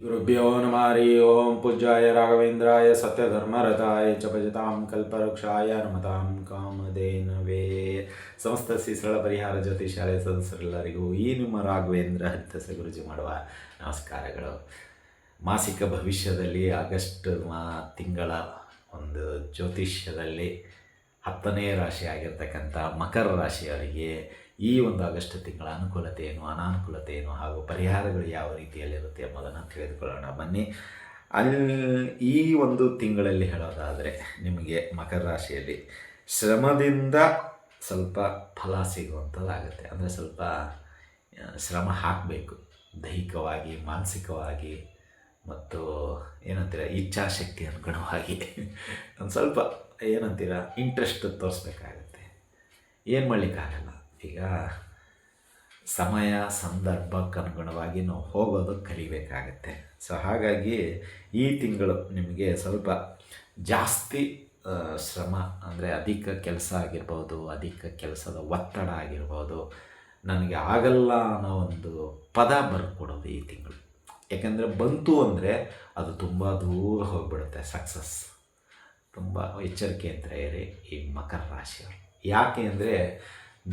ಗುರುಭ್ಯೋ ನಮ ಹರಿ ಓಂ ಪೂಜ್ಯಾಯ ರಾಘವೇಂದ್ರಾಯ ಸತ್ಯಧರ್ಮರಥಾಯ ಚಪಜತಾಂ ಕಲ್ಪವೃಕ್ಷಾಯ ನಮತಾಂ ಕಾಮಧೇನವೇ ಸಮಸ್ತ ಶ್ರೀ ಸರಳ ಪರಿಹಾರ ಜ್ಯೋತಿ ಶಾಲೆಯ ಸದಸ್ಯರೆಲ್ಲರಿಗೂ ಈ ನಿಮ್ಮ ರಾಘವೇಂದ್ರ ಹತ್ತಸ ಗುರುಜಿ ಮಾಡುವ ನಮಸ್ಕಾರಗಳು. ಮಾಸಿಕ ಭವಿಷ್ಯದಲ್ಲಿ ಆಗಸ್ಟ್ ಮಾ, ತಿಂಗಳ ಒಂದು ಜ್ಯೋತಿಷ್ಯದಲ್ಲಿ ಹತ್ತನೇ ರಾಶಿ ಆಗಿರ್ತಕ್ಕಂಥ ಮಕರ ರಾಶಿಯವರಿಗೆ ಈ ಒಂದು ಆಗಸ್ಟ್ ತಿಂಗಳ ಅನುಕೂಲತೆ ಏನು ಅನಾನುಕೂಲತೆ ಏನು ಹಾಗೂ ಪರಿಹಾರಗಳು ಯಾವ ರೀತಿಯಲ್ಲಿರುತ್ತೆ ಎಂಬುದನ್ನು ತಿಳಿದುಕೊಳ್ಳೋಣ. ಬನ್ನಿ ಅಲ್ಲಿ ಈ ಒಂದು ತಿಂಗಳಲ್ಲಿ ಹೇಳೋದಾದರೆ ನಿಮಗೆ ಮಕರ ರಾಶಿಯಲ್ಲಿ ಶ್ರಮದಿಂದ ಸ್ವಲ್ಪ ಫಲ ಸಿಗುವಂಥದ್ದಾಗುತ್ತೆ. ಅಂದರೆ ಸ್ವಲ್ಪ ಶ್ರಮ ಹಾಕಬೇಕು. ದೈಹಿಕವಾಗಿ, ಮಾನಸಿಕವಾಗಿ ಮತ್ತು ಏನಂತೀರ, ಇಚ್ಛಾಶಕ್ತಿ ಅನುಗುಣವಾಗಿ. ಒಂದು ಸ್ವಲ್ಪ ಏನಂತೀರ ಇಂಟ್ರೆಸ್ಟ್ ತೋರಿಸ್ಬೇಕಾಗತ್ತೆ. ಏನು ಮಾಡಲಿಕ್ಕಾಗಲ್ಲ? ಈಗ ಸಮಯ ಸಂದರ್ಭಕ್ಕನುಗುಣವಾಗಿ ನಾವು ಹೋಗೋದು ಕಲಿಬೇಕಾಗತ್ತೆ. ಸೊ ಹಾಗಾಗಿ ಈ ತಿಂಗಳು ನಿಮಗೆ ಸ್ವಲ್ಪ ಜಾಸ್ತಿ ಶ್ರಮ ಅಂದರೆ ಅಧಿಕ ಕೆಲಸ ಆಗಿರ್ಬೋದು, ಅಧಿಕ ಕೆಲಸದ ಒತ್ತಡ ಆಗಿರ್ಬೋದು, ನನಗೆ ಆಗಲ್ಲ ಅನ್ನೋ ಒಂದು ಪದ ಬರ್ಕೊಡೋದು ಈ ತಿಂಗಳು. ಯಾಕೆಂದರೆ ಬಂತು ಅಂದರೆ ಅದು ತುಂಬ ದೂರ ಹೋಗಿಬಿಡುತ್ತೆ ಸಕ್ಸಸ್ ತುಂಬ ಎಚ್ಚರಿಕೆಯಿಂದ ಇರಿ ಈ ಮಕರ ರಾಶಿಯವರು. ಯಾಕೆ ಅಂದರೆ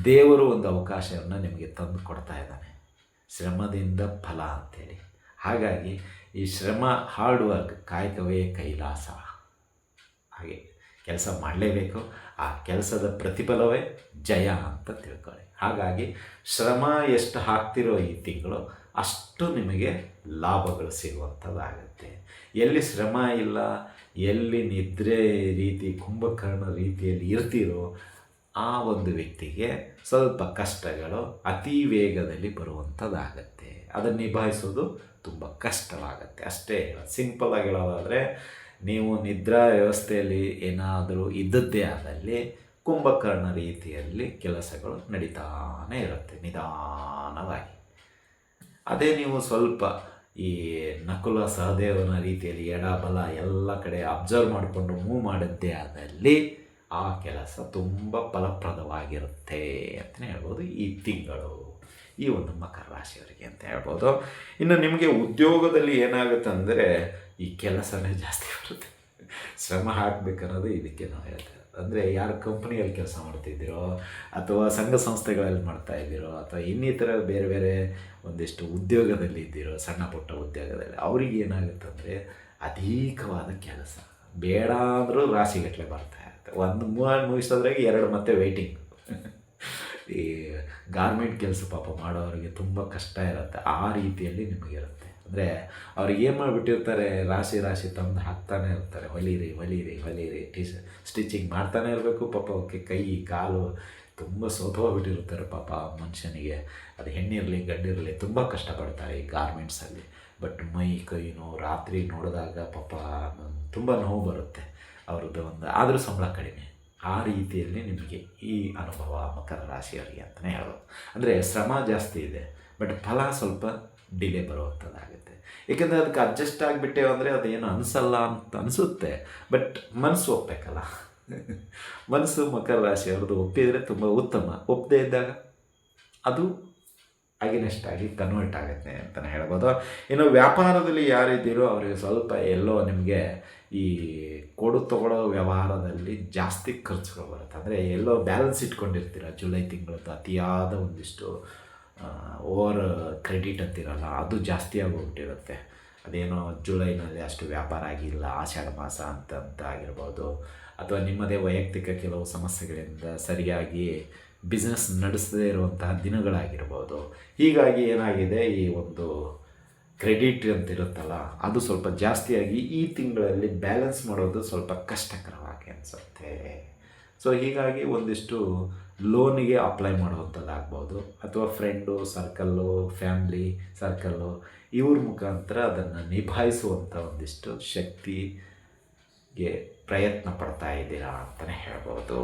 ದೇವರು ಒಂದು ಅವಕಾಶವನ್ನು ನಿಮಗೆ ತಂದು ಕೊಡ್ತಾ ಇದ್ದಾನೆ. ಶ್ರಮದಿಂದ ಫಲ ಅಂತೇಳಿ. ಹಾಗಾಗಿ ಈ ಶ್ರಮ ಹಾರ್ಡ್ ವರ್ಕ್ ಕಾಯಕವೇ ಕೈಲಾಸ. ಹಾಗೆ ಕೆಲಸ ಮಾಡಲೇಬೇಕು. ಆ ಕೆಲಸದ ಪ್ರತಿಫಲವೇ ಜಯ ಅಂತ ತಿಳ್ಕೊಳ್ಳಿ. ಹಾಗಾಗಿ ಶ್ರಮ ಎಷ್ಟು ಹಾಕ್ತಿರೋ ಈ ತಿಂಗಳು ಅಷ್ಟು ನಿಮಗೆ ಲಾಭಗಳು ಸಿಗುವಂಥದ್ದಾಗುತ್ತೆ. ಎಲ್ಲಿ ಶ್ರಮ ಇಲ್ಲ, ಎಲ್ಲಿ ನಿದ್ರೆ ರೀತಿ, ಕುಂಭಕರ್ಣ ರೀತಿಯಲ್ಲಿ ಇರ್ತೀರೋ ಆ ಒಂದು ವ್ಯಕ್ತಿಗೆ ಸ್ವಲ್ಪ ಕಷ್ಟಗಳು ಅತಿ ವೇಗದಲ್ಲಿ ಬರುವಂಥದ್ದಾಗತ್ತೆ. ಅದನ್ನು ನಿಭಾಯಿಸೋದು ತುಂಬ ಕಷ್ಟವಾಗತ್ತೆ. ಅಷ್ಟೇ ಸಿಂಪಲ್ ಆಗಿ ಹೇಳೋದಾದರೆ ನೀವು ನಿದ್ರಾ ವ್ಯವಸ್ಥೆಯಲ್ಲಿ ಏನಾದರೂ ಇದ್ದದ್ದೇ ಆದಲ್ಲಿ ಕುಂಭಕರ್ಣ ರೀತಿಯಲ್ಲಿ ಕೆಲಸಗಳು ನಡೀತಾನೇ ಇರುತ್ತೆ ನಿಧಾನವಾಗಿ. ಅದೇ ನೀವು ಸ್ವಲ್ಪ ಈ ನಕುಲ ಸಹದೇವನ ರೀತಿಯಲ್ಲಿ ಎಡ ಬಲ ಎಲ್ಲ ಕಡೆ ಅಬ್ಸರ್ವ್ ಮಾಡಿಕೊಂಡು ಮೂವ್ ಮಾಡಿದ್ದೇ ಆದಲ್ಲಿ ಆ ಕೆಲಸ ತುಂಬ ಫಲಪ್ರದವಾಗಿರುತ್ತೆ ಅಂತಲೇ ಹೇಳ್ಬೋದು ಈ ತಿಂಗಳು, ಈ ಒಂದು ಮಕರ ರಾಶಿಯವರಿಗೆ ಅಂತ ಹೇಳ್ಬೋದು. ಇನ್ನು ನಿಮಗೆ ಉದ್ಯೋಗದಲ್ಲಿ ಏನಾಗುತ್ತೆ ಅಂದರೆ ಈ ಕೆಲಸನೇ ಜಾಸ್ತಿ ಬರುತ್ತೆ. ಶ್ರಮ ಹಾಕಬೇಕನ್ನೋದು ಇದಕ್ಕೆ ನಾವು ಹೇಳ್ತೇವೆ ಅಂದರೆ ಯಾರು ಕಂಪ್ನಿಯಲ್ಲಿ ಕೆಲಸ ಮಾಡ್ತಿದ್ದೀರೋ ಅಥವಾ ಸಂಘ ಸಂಸ್ಥೆಗಳಲ್ಲಿ ಮಾಡ್ತಾ ಇದ್ದೀರೋ ಅಥವಾ ಇನ್ನಿತರ ಬೇರೆ ಬೇರೆ ಒಂದಿಷ್ಟು ಉದ್ಯೋಗದಲ್ಲಿ ಇದ್ದೀರೋ, ಸಣ್ಣ ಪುಟ್ಟ ಉದ್ಯೋಗದಲ್ಲಿ ಅವ್ರಿಗೆ ಏನಾಗುತ್ತೆ ಅಂದರೆ ಅಧಿಕವಾದ ಕೆಲಸ. ಬೇಡ ಅಂದರೂ ರಾಶಿಗಟ್ಟಲೆ ಬರ್ತಾ ಒಂದು ಮೂವ್ ಮುಗಿಸೋದ್ರಾಗೆ ಎರಡು ಮತ್ತೆ ವೆಯ್ಟಿಂಗ್ ಈ ಗಾರ್ಮೆಂಟ್ ಕೆಲಸ ಪಾಪ ಮಾಡೋರಿಗೆ ತುಂಬ ಕಷ್ಟ ಇರುತ್ತೆ. ಆ ರೀತಿಯಲ್ಲಿ ನಿಮಗಿರುತ್ತೆ ಅಂದರೆ ಅವ್ರಿಗೆ ಏನು ಮಾಡಿಬಿಟ್ಟಿರ್ತಾರೆ, ರಾಶಿ ರಾಶಿ ತಂದು ಹಾಕ್ತಾನೆ ಇರ್ತಾರೆ. ಹೊಲಿರಿ ಹೊಲಿರಿ ಹೊಲಿರಿ ಟಿ ಸ್ಟಿಚಿಂಗ್ ಮಾಡ್ತಾನೆ ಇರಬೇಕು ಪಾಪ. ಅವಕ್ಕೆ ಕೈ, ಕಾಲು ತುಂಬ ಸೋತೋಗ್ಬಿಟ್ಟಿರ್ತಾರೆ ಪಾಪ ಮನುಷ್ಯನಿಗೆ. ಅದು ಹೆಣ್ಣಿರಲಿ, ಗಂಡಿರಲಿ ತುಂಬ ಕಷ್ಟಪಡ್ತಾರೆ ಈ ಗಾರ್ಮೆಂಟ್ಸಲ್ಲಿ ಬಟ್ ಮೈ ಕೈ ರಾತ್ರಿ ನೋಡಿದಾಗ ಪಾಪ ತುಂಬ ನೋವು ಬರುತ್ತೆ. ಅವ್ರದ್ದು ಒಂದು ಆದರೂ ಸಂಬಳ ಕಡಿಮೆ. ಆ ರೀತಿಯಲ್ಲಿ ನಿಮಗೆ ಈ ಅನುಭವ ಮಕರ ರಾಶಿಯವರಿಗೆ ಅಂತಲೇ ಹೇಳೋದು ಅಂದರೆ ಶ್ರಮ ಜಾಸ್ತಿ ಇದೆ ಬಟ್ ಫಲ ಸ್ವಲ್ಪ ಡಿಲೇ ಬರುವಂಥದ್ದಾಗುತ್ತೆ ಏಕೆಂದರೆ ಅದಕ್ಕೆ ಅಡ್ಜಸ್ಟ್ ಆಗಿಬಿಟ್ಟೇವೆ ಅಂದರೆ ಅದೇನು ಅನಿಸಲ್ಲ ಅಂತ ಅನಿಸುತ್ತೆ ಬಟ್ ಮನಸ್ಸು ಒಪ್ಪಬೇಕಲ್ಲ ಮನಸ್ಸು ಮಕರ ರಾಶಿಯವ್ರದ್ದು ಒಪ್ಪಿದರೆ ತುಂಬ ಉತ್ತಮ. ಒಪ್ಪದೇ ಇದ್ದಾಗ ಅದು ಅಗಿನೆಸ್ಟ್ ಆಗಿ ಕನ್ವರ್ಟ್ ಆಗುತ್ತೆ ಅಂತಲೇ ಹೇಳ್ಬೋದು. ಇನ್ನು ವ್ಯಾಪಾರದಲ್ಲಿ ಯಾರಿದ್ದೀರೋ ಅವರಿಗೆ ಸ್ವಲ್ಪ ಎಲ್ಲೋ ನಿಮಗೆ ಈ ಕೊಡು ತಗೊಳ್ಳೋ ವ್ಯವಹಾರದಲ್ಲಿ ಜಾಸ್ತಿ ಖರ್ಚುಗಳು ಬರುತ್ತೆ. ಅಂದರೆ ಎಲ್ಲೋ ಬ್ಯಾಲೆನ್ಸ್ ಇಟ್ಕೊಂಡಿರ್ತೀರ ಜುಲೈ ತಿಂಗಳದ್ದು ಅತಿಯಾದ ಒಂದಿಷ್ಟು ಓವರ್ ಕ್ರೆಡಿಟ್ ಅಂತಿರಲ್ಲ, ಅದು ಜಾಸ್ತಿ ಆಗೋಗ್ಬಿಟ್ಟಿರುತ್ತೆ. ಅದೇನೋ ಜುಲೈನಲ್ಲಿ ಅಷ್ಟು ವ್ಯಾಪಾರ ಆಗಿಲ್ಲ, ಆಷಾಢ ಮಾಸ ಅಂತ ಅಂತ ಆಗಿರ್ಬೋದು. ಅಥವಾ ನಿಮ್ಮದೇ ವೈಯಕ್ತಿಕ ಕೆಲವು ಸಮಸ್ಯೆಗಳಿಂದ ಸರಿಯಾಗಿ ಬಿಸ್ನೆಸ್ ನಡೆಸದೇ ಇರುವಂತಹ ದಿನಗಳಾಗಿರ್ಬೋದು. ಹೀಗಾಗಿ ಏನಾಗಿದೆ, ಈ ಒಂದು ಕ್ರೆಡಿಟ್ ಅಂತ ಇರುತ್ತಲ್ಲ ಅದು ಸ್ವಲ್ಪ ಜಾಸ್ತಿಯಾಗಿ ಈ ತಿಂಗಳಲ್ಲಿ ಬ್ಯಾಲೆನ್ಸ್ ಮಾಡೋದು ಸ್ವಲ್ಪ ಕಷ್ಟಕರವಾಗಿ ಅನಿಸುತ್ತೆ. ಸೊ ಹೀಗಾಗಿ ಒಂದಿಷ್ಟು ಲೋನಿಗೆ ಅಪ್ಲೈ ಮಾಡುವಂಥದ್ದಾಗ್ಬೋದು. ಅಥವಾ ಫ್ರೆಂಡು ಸರ್ಕಲ್ಲು ಫ್ಯಾಮ್ಲಿ ಸರ್ಕಲ್ಲು ಇವ್ರ ಮುಖಾಂತರ ಅದನ್ನು ನಿಭಾಯಿಸುವಂಥ ಒಂದಿಷ್ಟು ಶಕ್ತಿಗೆ ಪ್ರಯತ್ನ ಪಡ್ತಾ ಇದ್ದೀರಾ ಅಂತಲೇ ಹೇಳ್ಬೋದು.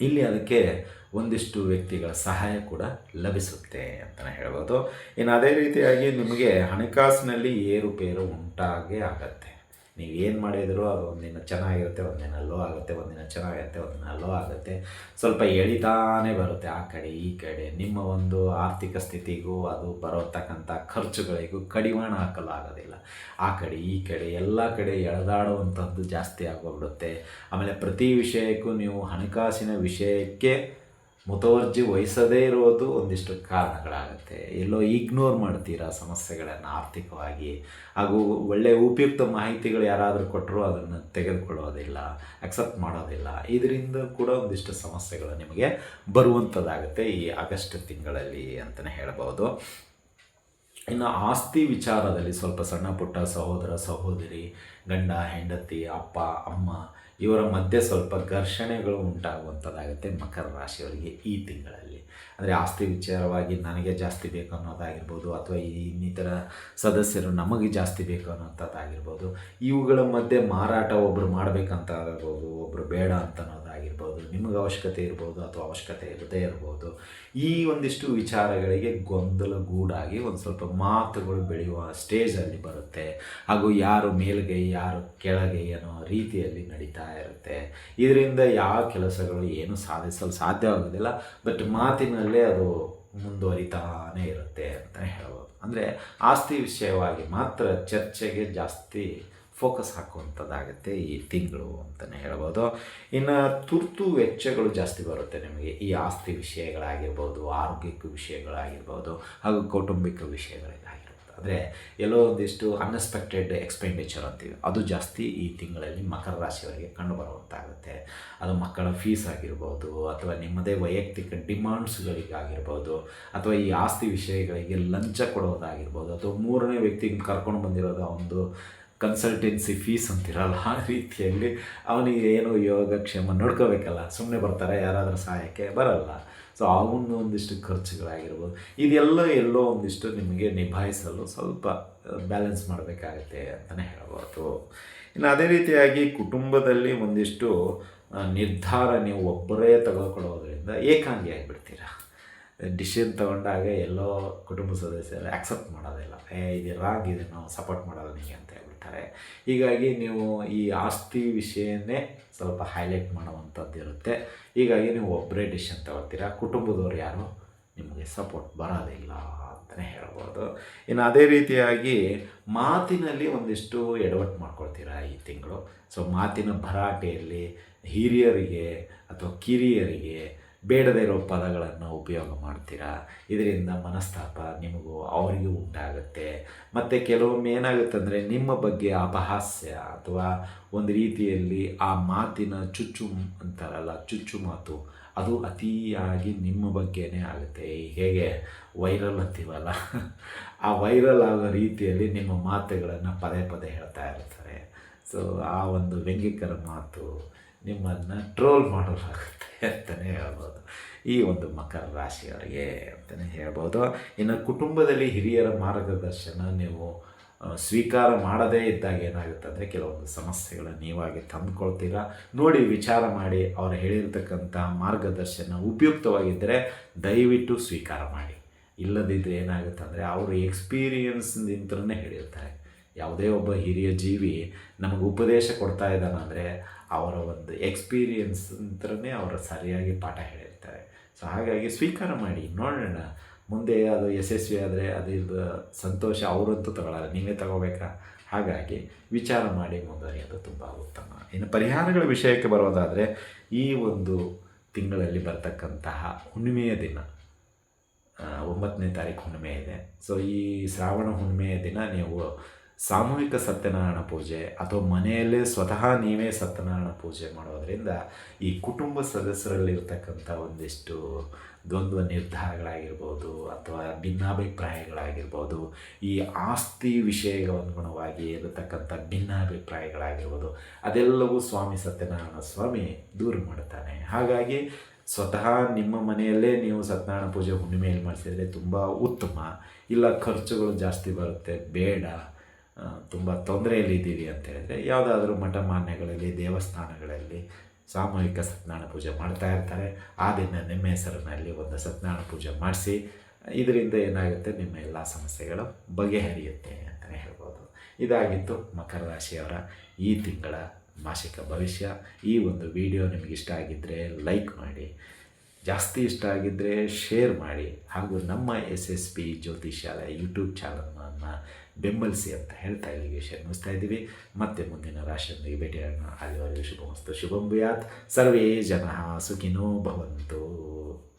ಇಲ್ಲಿ ಅದಕ್ಕೆ ಒಂದಿಷ್ಟು ವ್ಯಕ್ತಿಗಳ ಸಹಾಯ ಕೂಡ ಲಭಿಸುತ್ತೆ ಅಂತಲೇ ಹೇಳ್ಬೋದು. ಇನ್ನು ಅದೇ ರೀತಿಯಾಗಿ ನಿಮಗೆ ಹಣಕಾಸಿನಲ್ಲಿ ಏರುಪೇರು ಉಂಟಾಗೇ ಆಗತ್ತೆ. ನೀವು ಏನು ಮಾಡಿದರೂ ಅದು ಒಂದಿನ ಚೆನ್ನಾಗಿರುತ್ತೆ, ಒಂದಿನ ಲೋ ಆಗುತ್ತೆ, ಒಂದಿನ ಚೆನ್ನಾಗಿರುತ್ತೆ ಒಂದಿನ ಲೋ ಆಗುತ್ತೆ. ಸ್ವಲ್ಪ ಎಳಿತಾನೇ ಬರುತ್ತೆ ಆ ಕಡೆ, ಈ ಕಡೆ. ನಿಮ್ಮ ಒಂದು ಆರ್ಥಿಕ ಸ್ಥಿತಿಗೂ ಅದು ಬರೋತಕ್ಕಂಥ ಖರ್ಚುಗಳಿಗೂ ಕಡಿವಾಣ ಹಾಕಲು ಆಗೋದಿಲ್ಲ. ಆ ಕಡೆ, ಈ ಕಡೆ, ಎಲ್ಲ ಕಡೆ ಎಳೆದಾಡುವಂಥದ್ದು ಜಾಸ್ತಿ ಆಗೋಗ್ಬಿಡುತ್ತೆ ಆಮೇಲೆ ಪ್ರತಿ ವಿಷಯಕ್ಕೂ ನೀವು ಹಣಕಾಸಿನ ವಿಷಯಕ್ಕೆ ಮುತುವರ್ಜಿ ವಹಿಸದೇ ಇರೋದು ಒಂದಿಷ್ಟು ಕಾರಣಗಳಾಗುತ್ತೆ. ಎಲ್ಲೋ ಇಗ್ನೋರ್ ಮಾಡ್ತೀರಾ ಸಮಸ್ಯೆಗಳನ್ನು ಆರ್ಥಿಕವಾಗಿ? ಹಾಗೂ ಒಳ್ಳೆಯ ಉಪಯುಕ್ತ ಮಾಹಿತಿಗಳು ಯಾರಾದರೂ ಕೊಟ್ಟರು ಅದನ್ನು ತೆಗೆದುಕೊಳ್ಳೋದಿಲ್ಲ ಅಕ್ಸೆಪ್ಟ್ ಮಾಡೋದಿಲ್ಲ. ಇದರಿಂದ ಕೂಡ ಒಂದಿಷ್ಟು ಸಮಸ್ಯೆಗಳು ನಿಮಗೆ ಬರುವಂಥದ್ದಾಗುತ್ತೆ ಈ ಆಗಸ್ಟ್ ತಿಂಗಳಲ್ಲಿ ಅಂತಲೇ ಹೇಳ್ಬೋದು. ಇನ್ನು ಆಸ್ತಿ ವಿಚಾರದಲ್ಲಿ ಸ್ವಲ್ಪ ಸಣ್ಣ ಪುಟ್ಟ ಸಹೋದರ, ಸಹೋದರಿ, ಗಂಡ, ಹೆಂಡತಿ, ಅಪ್ಪ, ಅಮ್ಮ ಇವರ ಮಧ್ಯೆ ಸ್ವಲ್ಪ ಘರ್ಷಣೆಗಳು ಉಂಟಾಗುವಂಥದ್ದಾಗುತ್ತೆ ಮಕರ ರಾಶಿಯವರಿಗೆ ಈ ತಿಂಗಳಲ್ಲಿ. ಅಂದರೆ ಆಸ್ತಿ ವಿಚಾರವಾಗಿ ನನಗೆ ಜಾಸ್ತಿ ಬೇಕು ಅನ್ನೋದಾಗಿರ್ಬೋದು ಅಥವಾ ಈ ಇನ್ನಿತರ ಸದಸ್ಯರು ನಮಗೆ ಜಾಸ್ತಿ ಬೇಕು ಅನ್ನೋಂಥದ್ದಾಗಿರ್ಬೋದು, ಇವುಗಳ ಮಧ್ಯೆ ಮಾರಾಟ ಒಬ್ಬರು ಮಾಡಬೇಕಂತ ಆಗಿರ್ಬೋದು ಒಬ್ಬರು ಬೇಡ ಅಂತ ಅನ್ನೋದಾಗಿರ್ಬೋದು, ನಿಮಗೆ ಅವಶ್ಯಕತೆ ಇರ್ಬೋದು ಅಥವಾ ಅವಶ್ಯಕತೆ ಇರದೇ ಇರ್ಬೋದು, ಈ ಒಂದಿಷ್ಟು ವಿಚಾರಗಳಿಗೆ ಗೊಂದಲ ಗೂಡಾಗಿ ಒಂದು ಸ್ವಲ್ಪ ಮಾತುಗಳು ಬೆಳೆಯುವ ಸ್ಟೇಜಲ್ಲಿ ಬರುತ್ತೆ. ಹಾಗೂ ಯಾರು ಮೇಲ್ಗೈ, ಯಾರು ಕೆಳಗೈ ಅನ್ನೋ ರೀತಿಯಲ್ಲಿ ನಡೀತಾ ಇರುತ್ತೆ. ಇದರಿಂದ ಯಾವ ಕೆಲಸಗಳು ಏನು ಸಾಧಿಸಲು ಸಾಧ್ಯವಾಗೋದಿಲ್ಲ ಬಟ್ ಮಾತಿನಲ್ಲೇ ಅದು ಮುಂದುವರಿತಾನೇ ಇರುತ್ತೆ ಅಂತ ಹೇಳ್ಬೋದು. ಅಂದರೆ ಆಸ್ತಿ ವಿಷಯವಾಗಿ ಮಾತ್ರ ಚರ್ಚೆಗೆ ಜಾಸ್ತಿ ಫೋಕಸ್ ಹಾಕುವಂಥದ್ದಾಗುತ್ತೆ ಈ ತಿಂಗಳು ಅಂತಲೇ ಹೇಳ್ಬೋದು. ಇನ್ನು ತುರ್ತು ವೆಚ್ಚಗಳು ಜಾಸ್ತಿ ಬರುತ್ತೆ ನಿಮಗೆ. ಈ ಆಸ್ತಿ ವಿಷಯಗಳಾಗಿರ್ಬೋದು, ಆರೋಗ್ಯಕ್ಕೆ ವಿಷಯಗಳಾಗಿರ್ಬೋದು, ಹಾಗೂ ಕೌಟುಂಬಿಕ ವಿಷಯಗಳಾಗಿರ್ಬೋದು. ಅಂದರೆ ಎಲ್ಲೋ ಒಂದಿಷ್ಟು ಅನ್ಎಕ್ಸ್ಪೆಕ್ಟೆಡ್ ಎಕ್ಸ್ಪೆಂಡಿಚರ್ ಅಂತೀವಿ ಅದು ಜಾಸ್ತಿ ಈ ತಿಂಗಳಲ್ಲಿ ಮಕರ ರಾಶಿಯವರಿಗೆ ಕಂಡು ಬರುವಂತಾಗುತ್ತೆ. ಅದು ಮಕ್ಕಳ ಫೀಸ್ ಆಗಿರ್ಬೋದು, ಅಥವಾ ನಿಮ್ಮದೇ ವೈಯಕ್ತಿಕ ಡಿಮಾಂಡ್ಸ್ಗಳಿಗಾಗಿರ್ಬೋದು ಅಥವಾ ಈ ಆಸ್ತಿ ವಿಷಯಗಳಿಗೆ ಲಂಚ ಕೊಡೋದಾಗಿರ್ಬೋದು, ಅಥವಾ ಮೂರನೇ ವ್ಯಕ್ತಿಗೆ ಕರ್ಕೊಂಡು ಬಂದಿರೋದು ಒಂದು ಕನ್ಸಲ್ಟೆನ್ಸಿ ಫೀಸ್ ಅಂತಿರಲ್ಲ, ಆ ರೀತಿಯಲ್ಲಿ ಅವನಿಗೆ ಏನು ಯೋಗಕ್ಷೇಮ ನೋಡ್ಕೋಬೇಕಲ್ಲ ಸುಮ್ಮನೆ ಬರ್ತಾರೆ, ಯಾರಾದರೂ ಸಹಾಯಕ್ಕೆ ಬರಲ್ಲ. ಸೊ ಒಂದು ಒಂದಿಷ್ಟು ಖರ್ಚುಗಳಾಗಿರ್ಬೋದು. ಇದೆಲ್ಲ ಎಲ್ಲೋ ಒಂದಿಷ್ಟು ನಿಮಗೆ ನಿಭಾಯಿಸಲು ಸ್ವಲ್ಪ ಬ್ಯಾಲೆನ್ಸ್ ಮಾಡಬೇಕಾಗತ್ತೆ ಅಂತಲೇ ಹೇಳ್ಬೋದು. ಇನ್ನು ಅದೇ ರೀತಿಯಾಗಿ ಕುಟುಂಬದಲ್ಲಿ ಒಂದಿಷ್ಟು ನಿರ್ಧಾರ ನೀವು ಒಬ್ಬರೇ ತೆಗೆದುಕೊಳ್ಳೋದ್ರಿಂದ ಏಕಾಂಗಿ ಆಗಿಬಿಡ್ತೀರಾ? ಡಿಸಿಷನ್ ತೊಗೊಂಡಾಗ ಎಲ್ಲೋ ಕುಟುಂಬ ಸದಸ್ಯರು ಆಕ್ಸೆಪ್ಟ್ ಮಾಡೋದಿಲ್ಲ. ಏ, ಇದು ರಾಂಗ್ ಇದೆ ನಾವು ಸಪೋರ್ಟ್ ಮಾಡೋದು ನಿಮಗೆ ಅಂತ ಹೇಳ್ಬಿಡ್ತಾರೆ ಹೀಗಾಗಿ ನೀವು ಈ ಆಸ್ತಿ ವಿಷಯನೇ ಸ್ವಲ್ಪ ಹೈಲೈಟ್ ಮಾಡುವಂಥದ್ದು ಇರುತ್ತೆ. ಹೀಗಾಗಿ ನೀವು ಒಬ್ಬರೇ ಡಿಶನ್ ತಗೋತೀರಾ ಕುಟುಂಬದವ್ರು ಯಾರು? ನಿಮಗೆ ಸಪೋರ್ಟ್ ಬರೋದಿಲ್ಲ ಅಂತಲೇ ಹೇಳ್ಬೋದು. ಇನ್ನು ಅದೇ ರೀತಿಯಾಗಿ ಮಾತಿನಲ್ಲಿ ಒಂದಿಷ್ಟು ಎಡವಟ್ಟು ಮಾಡ್ಕೊಳ್ತೀರಾ ಈ ತಿಂಗಳು? ಸೊ ಮಾತಿನ ಭರಾಟೆಯಲ್ಲಿ ಹಿರಿಯರಿಗೆ ಅಥವಾ ಕಿರಿಯರಿಗೆ ಬೇಡದೇ ಇರೋ ಪದಗಳನ್ನು ಉಪಯೋಗ ಮಾಡ್ತೀರಾ? ಇದರಿಂದ ಮನಸ್ತಾಪ ನಿಮಗೂ ಅವರಿಗೂ ಉಂಟಾಗುತ್ತೆ. ಮತ್ತು ಕೆಲವೊಮ್ಮೆ ಏನಾಗುತ್ತೆ ಅಂದರೆ ನಿಮ್ಮ ಬಗ್ಗೆ ಅಪಹಾಸ್ಯ ಅಥವಾ ಒಂದು ರೀತಿಯಲ್ಲಿ ಆ ಮಾತಿನ ಚುಚ್ಚು ಅಂತಾರಲ್ಲ ಚುಚ್ಚು ಮಾತು ಅದು ಅತಿಯಾಗಿ ನಿಮ್ಮ ಬಗ್ಗೆನೇ ಆಗುತ್ತೆ. ಹೇಗೆ? ವೈರಲ್ ಅಂತೀವಲ್ಲ. ಆ ವೈರಲ್ ಆಗೋ ರೀತಿಯಲ್ಲಿ ನಿಮ್ಮ ಮಾತುಗಳನ್ನು ಪದೇ ಪದೇ ಹೇಳ್ತಾ ಇರ್ತಾರೆ. ಸೊ ಆ ಒಂದು ವ್ಯಂಗ್ಯಕರ ಮಾತು ನಿಮ್ಮನ್ನು ಟ್ರೋಲ್ ಮಾಡೋದಾಗುತ್ತೆ ಅಂತಲೇ ಹೇಳ್ಬೋದು. ಈ ಒಂದು ಮಕರ ರಾಶಿಯವರಿಗೆ ಅಂತಲೇ ಹೇಳ್ಬೋದು. ಇನ್ನು ಕುಟುಂಬದಲ್ಲಿ ಹಿರಿಯರ ಮಾರ್ಗದರ್ಶನ ನೀವು ಸ್ವೀಕಾರ ಮಾಡದೇ ಇದ್ದಾಗ ಏನಾಗುತ್ತೆ ಅಂದರೆ ಕೆಲವೊಂದು ಸಮಸ್ಯೆಗಳನ್ನ ನೀವಾಗಿ ತಂದುಕೊಳ್ತೀರಾ? ನೋಡಿ, ವಿಚಾರ ಮಾಡಿ, ಅವರು ಹೇಳಿರ್ತಕ್ಕಂಥ ಮಾರ್ಗದರ್ಶನ ಉಪಯುಕ್ತವಾಗಿದ್ದರೆ ದಯವಿಟ್ಟು ಸ್ವೀಕಾರ ಮಾಡಿ. ಇಲ್ಲದಿದ್ದರೆ ಏನಾಗುತ್ತೆ ಅಂದರೆ ಅವರು ಎಕ್ಸ್ಪೀರಿಯನ್ಸ್ ಎಕ್ಸ್ಪೀರಿಯನ್ಸ್ನಿಂದನೇ ಹೇಳಿರ್ತಾರೆ. ಯಾವುದೇ ಒಬ್ಬ ಹಿರಿಯ ಜೀವಿ ನಮಗೆ ಉಪದೇಶ ಕೊಡ್ತಾ ಇದ್ದಾನಂದರೆ ಅವರ ಒಂದು ಎಕ್ಸ್ಪೀರಿಯನ್ಸ್ ಅಂತಲೇ ಅವರು ಸರಿಯಾಗಿ ಪಾಠ ಹೇಳಿರ್ತಾರೆ. ಸೊ ಹಾಗಾಗಿ ಸ್ವೀಕಾರ ಮಾಡಿ, ನೋಡೋಣ, ಮುಂದೆ ಅದು ಯಶಸ್ವಿ ಆದರೆ ಅದಿದ್ದು ಸಂತೋಷ ಅವರಂತೂ ತಗೊಳ್ಳಲ್ಲ, ನೀವೇ ತಗೋಬೇಕಾ? ಹಾಗಾಗಿ ವಿಚಾರ ಮಾಡಿ ಮುಂದುವರಿಯೋದು ತುಂಬ ಉತ್ತಮ. ಇನ್ನು ಪರಿಹಾರಗಳ ವಿಷಯಕ್ಕೆ ಬರೋದಾದರೆ ಈ ಒಂದು ತಿಂಗಳಲ್ಲಿ ಬರ್ತಕ್ಕಂತಹ ಹುಣ್ಣಿಮೆಯ ದಿನ ಒಂಬತ್ತನೇ ತಾರೀಕು ಹುಣ್ಣಿಮೆ ಇದೆ. ಸೊ ಈ ಶ್ರಾವಣ ಹುಣ್ಣಿಮೆಯ ದಿನ ನೀವು ಸಾಮೂಹಿಕ ಸತ್ಯನಾರಾಯಣ ಪೂಜೆ ಅಥವಾ ಮನೆಯಲ್ಲೇ ಸ್ವತಃ ನೀವೇ ಸತ್ಯನಾರಾಯಣ ಪೂಜೆ ಮಾಡೋದರಿಂದ ಈ ಕುಟುಂಬ ಸದಸ್ಯರಲ್ಲಿರ್ತಕ್ಕಂಥ ಒಂದಿಷ್ಟು ದ್ವಂದ್ವ ನಿರ್ಧಾರಗಳಾಗಿರ್ಬೋದು ಅಥವಾ ಭಿನ್ನಾಭಿಪ್ರಾಯಗಳಾಗಿರ್ಬೋದು, ಈ ಆಸ್ತಿ ವಿಷಯಗಳನುಗುಣವಾಗಿ ಇರತಕ್ಕಂಥ ಭಿನ್ನಾಭಿಪ್ರಾಯಗಳಾಗಿರ್ಬೋದು, ಅದೆಲ್ಲವೂ ಸ್ವಾಮಿ ಸತ್ಯನಾರಾಯಣ ಸ್ವಾಮಿ ದೂರ ಮಾಡ್ತಾನೆ ಹಾಗಾಗಿ ಸ್ವತಃ ನಿಮ್ಮ ಮನೆಯಲ್ಲೇ ನೀವು ಸತ್ಯನಾರಾಯಣ ಪೂಜೆ ಹುಣ್ಣಿಮೆಯಲ್ಲಿ ಮಾಡಿಸಿದರೆ ತುಂಬ ಉತ್ತಮ. ಇಲ್ಲ ಖರ್ಚುಗಳು ಜಾಸ್ತಿ ಬರುತ್ತೆ, ಬೇಡ. ತುಂಬ ತೊಂದರೆಯಲ್ಲಿದ್ದೀವಿ ಅಂತ ಹೇಳಿದರೆ ಯಾವುದಾದ್ರೂ ಮಠ ಮಾನ್ಯಗಳಲ್ಲಿ, ದೇವಸ್ಥಾನಗಳಲ್ಲಿ ಸಾಮೂಹಿಕ ಸತ್ಯನಾರಾಯಣ ಪೂಜೆ ಮಾಡ್ತಾ ಇರ್ತಾರೆ. ಆ ದಿನ ನಿಮ್ಮ ಹೆಸರಿನಲ್ಲಿ ಒಂದು ಸತ್ಯನಾರಾಯಣ ಪೂಜೆ ಮಾಡಿಸಿ, ಇದರಿಂದ ಏನಾಗುತ್ತೆ? ನಿಮ್ಮ ಎಲ್ಲ ಸಮಸ್ಯೆಗಳು ಬಗೆಹರಿಯುತ್ತೆ ಅಂತಲೇ ಹೇಳ್ಬೋದು. ಇದಾಗಿತ್ತು ಮಕರ ರಾಶಿಯವರ ಈ ತಿಂಗಳ ಮಾಸಿಕ ಭವಿಷ್ಯ. ಈ ಒಂದು ವಿಡಿಯೋ ನಿಮಗೆ ಇಷ್ಟ ಆಗಿದ್ದರೆ ಲೈಕ್ ಮಾಡಿ, ಜಾಸ್ತಿ ಇಷ್ಟ ಆಗಿದ್ದರೆ ಶೇರ್ ಮಾಡಿ, ಹಾಗೂ ನಮ್ಮ ಎಸ್ ಎಸ್ ಪಿ ಜ್ಯೋತಿಷ್ಯಾಲಯ ಯೂಟ್ಯೂಬ್ ಚಾನಲನ್ನು ಬೆಂಬಲಿಸಿ ಅಂತ ಹೇಳ್ತಾ ಇಲ್ಲಿಗೆ ವಿಷಯ ಇದ್ದೀವಿ. ಮತ್ತೆ ಮುಂದಿನ ರಾಶಿಯೊಂದಿಗೆ ಭೇಟಿಯಾಗೋಣ. ಅಲ್ಲಿವರೆಗೂ ಶುಭಮಸ್ತು, ಶುಭಂ ಭೂಯಾತ್. ಸರ್ವೇ ಜನ ಸುಖಿನೋ ಭವಂತು.